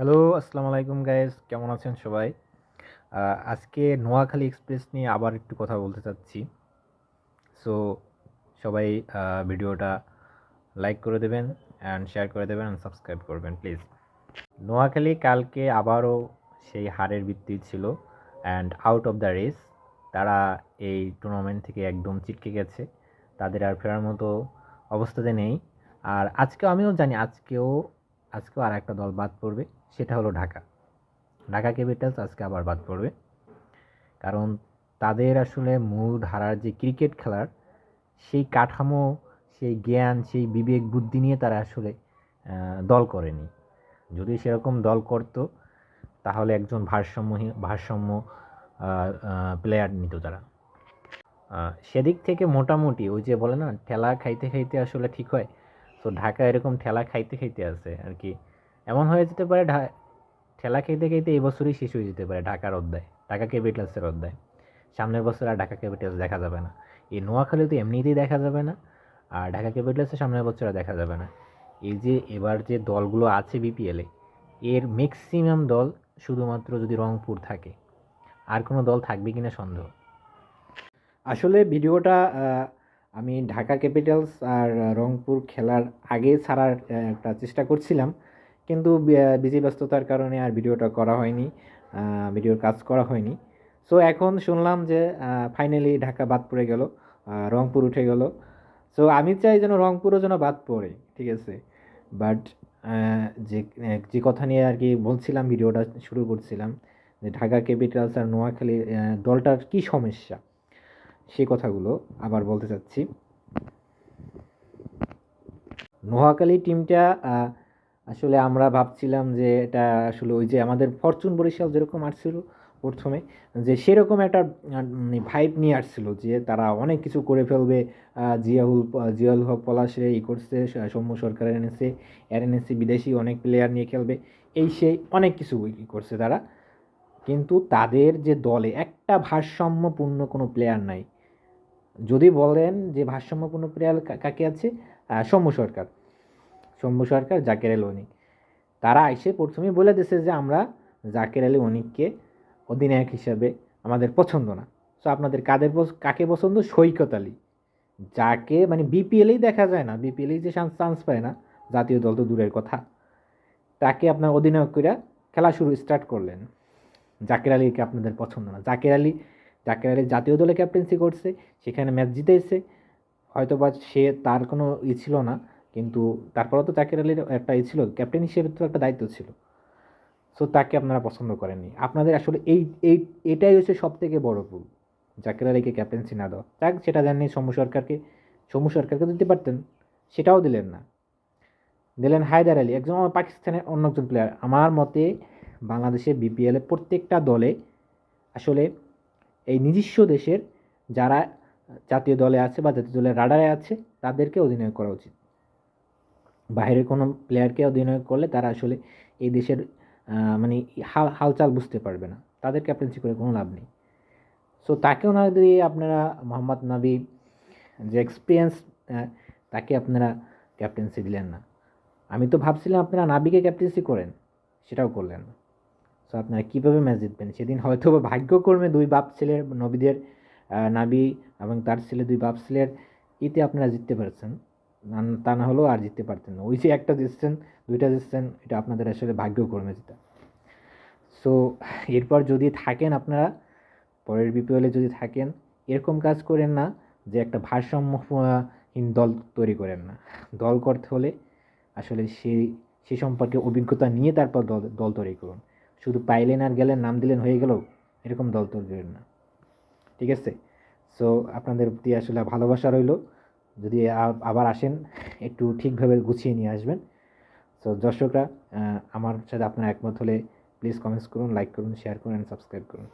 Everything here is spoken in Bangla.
হ্যালো, আসসালামু আলাইকুম গাইজ কেমন আছেন সবাই? আজকে নোয়াখালী এক্সপ্রেস নিয়ে আবার একটু কথা বলতে চাচ্ছি। সো সবাই ভিডিওটা লাইক করে দেবেন অ্যান্ড শেয়ার করে দেবেন অ্যান্ড সাবস্ক্রাইব করবেন প্লিজ নোয়াখালী কালকে আবারও সেই হারের ভিত্তি ছিল and out of the race তারা এই টুর্নামেন্ট থেকে একদম চিটকে গেছে। তাদের আর ফেরার মতো অবস্থাতে নেই। আর আজকে আমিও জানি আজকেও আজকেও আর একটা দল বাদ পড়বে। সেটা হলো ঢাকা। ঢাকা ক্যাপিটালস আজকে আবার বাদ পড়বে। কারণ তাদের আসলে মূল ধারার যে ক্রিকেট খেলার, সেই কাঠামো, সেই জ্ঞান, সেই বিবেক, বুদ্ধি নিয়ে তারা আসলে দল করেনি। যদি সেরকম দল করত, তাহলে একজন ভারসাম্যহীন ভারসাম্য প্লেয়ার নিত তারা। সেদিক থেকে মোটামুটি ওই যে বলে না, ঠেলা খাইতে খাইতে আসলে ঠিক হয়। তো ঢাকা এরকম ঠেলা খাইতে খাইতে আছে আর কি। এমন হয়ে যেতে পারে ঠেলা খেতে এই বছরই শেষ হয়ে যেতে পারে ঢাকার অধ্যায়, ঢাকা ক্যাপিটালসের অধ্যায়। সামনের বছর আর ঢাকা ক্যাপিটালস দেখা যাবে না। এই নোয়াখালী তো এমনিতেই দেখা যাবে না, আর ঢাকা ক্যাপিটালসের সামনের বছর আর দেখা যাবে না। এই যে এবার যে দলগুলো আছে বিপিএলে এর ম্যাক্সিমাম দল শুধুমাত্র যদি রংপুর থাকে, আর কোনো দল থাকবে কিনা সন্দেহ। আসলে ভিডিওটা আমি ঢাকা ক্যাপিটালস আর রংপুর খেলার আগে ছাড়ার একটা চেষ্টা করছিলাম। কিন্তু বিজি ব্যস্ততার কারণে আর ভিডিওটা করা হয়নি ভিডিওর কাজ করা হয়নি। সো এখন শুনলাম যে ফাইনালি ঢাকা বাদ পড়ে গেল রংপুর উঠে গেল। সো আমি চাই যেন রংপুরও যেন বাদ পড়ে, ঠিক আছে? বাট যে যে কথা নিয়ে আর কি বলছিলাম, ভিডিওটা শুরু করছিলাম, যে ঢাকা ক্যাপিটালস আর নোয়াখালী দলটার কী সমস্যা সেই কথাগুলো আবার বলতে চাচ্ছি। নোয়াখালী টিমটা আসলে আমরা ভাবছিলাম যে এটা আসলে ওই যে আমাদের ফরচুন বরিশাল যেরকম আসছিল প্রথমে, যে সেরকম একটা ভাইব নিয়ে আসছিল যে তারা অনেক কিছু করে ফেলবে। জিয়াউল জিয়াউল হক পলাশে ই করছে, সৌম্য সরকার এনেছে এর এনেছে বিদেশি অনেক প্লেয়ার নিয়ে খেলবে। এই সেই অনেক কিছু ই করছে তারা। কিন্তু তাদের যে দলে একটা ভারসাম্যপূর্ণ কোনো প্লেয়ার নাই। যদি বলেন যে ভারসাম্যপূর্ণ প্লেয়ার কাকে আছে? সৌম্য সরকার। সৌম্য সরকার, জাকের আলী অনিক। তারা এসে প্রথমেই বলে দিয়েছে যে, আমরা জাকের আলী অনিককে অধিনায়ক হিসাবে আমাদের পছন্দ না। সো আপনাদের কাদের কাকে পছন্দ? সৈকত আলী। যাকে মানে বিপিএলেই দেখা যায় না। বিপিএলেই যে চান্স পায় না, জাতীয় দল তো দূরের কথা। তাকে আপনার অধিনায়ক করে খেলা শুরু স্টার্ট করলেন। জাকের আলীকে আপনাদের পছন্দ না। জাকের আলী জাকের আলী জাতীয় দলে ক্যাপ্টেন্সি করছে, সেখানে ম্যাচ জিতেছে। হয়তো বা সে তার কোনো ই ছিল না। কিন্তু তারপরেও তো জাকের আলীর একটা ই ছিল ক্যাপ্টেন হিসেবে তো একটা দায়িত্ব ছিল। সো তাকে আপনারা পছন্দ করেননি। আপনাদের আসলে এই এই, এটাই হচ্ছে সব থেকে বড় ভুল জাকের আলীকে ক্যাপ্টেন্সি না দেওয়া। যাক, সেটা জানেন সৌম্য সরকারকে। সৌম্য সরকারকে দিতে পারতেন, সেটাও দিলেন না। দিলেন হায়দার আলী, একজন আমার পাকিস্তানের অন্য একজন প্লেয়ার আমার মতে বাংলাদেশে বিপিএলে প্রত্যেকটা দলে আসলে এই নিজস্ব দেশের যারা জাতীয় দলে আছে বা জাতীয় দলের রাডারে আছে, তাদেরকে অধিনায়ক করা উচিত। বাইরের কোনো প্লেয়ারকে অধিনায়ক করলে তারা আসলে এই দেশের মানে হাল, হালচাল বুঝতে পারবে না। তাদের ক্যাপ্টেন্সি করে কোনো লাভ নেই। সো তাকেও না দিয়ে আপনারা মোহাম্মদ নাবি যে এক্সপিরিয়েন্স তাকে আপনারা ক্যাপ্টেন্সি দিলেন না। আমি তো ভাবছিলাম আপনারা নাবিকে ক্যাপ্টেন্সি করেন, সেটাও করলেন না। সো আপনারা কীভাবে ম্যাচ জিতবেন? সেদিন হয়তো ভাগ্যক্রমে দুই বাপ ছেলের নবীদের নাবি এবং তার ছেলে দুই বাপ ছেলের ইতে আপনারা জিততে পারছেন। তা না হলেও আর জিততে পারতেন না। ওই যে একটা জিতছেন দুইটা জিতছেন এটা আপনাদের আসলে ভাগ্যক্রমে জিতা সো এরপর যদি থাকেন আপনারা, পরের বিপিএলে যদি থাকেন, এরকম কাজ করেন না যে একটা ভারসাম্যহীন দল তৈরি করেন না। দল করতে হলে আসলে সেই সে সম্পর্কে অভিজ্ঞতা নিয়ে তারপর দল দল তৈরি করুন। শুধু পাইলেন আর গেলেন, নাম দিলেন, হয়ে গেল, এরকম দল তৈরি করেন না। ঠিক আছে? সো আপনাদের প্রতি আসলে ভালোবাসা রইল। যদি আবার আসেন, একটু ঠিকভাবে গুছিয়ে নিয়ে আসবেন। সো দর্শকরা আমার সাথে আপনারা একমত হলে প্লিজ কমেন্টস করুন লাইক করুন শেয়ার করুন অ্যান্ড সাবস্ক্রাইব করুন।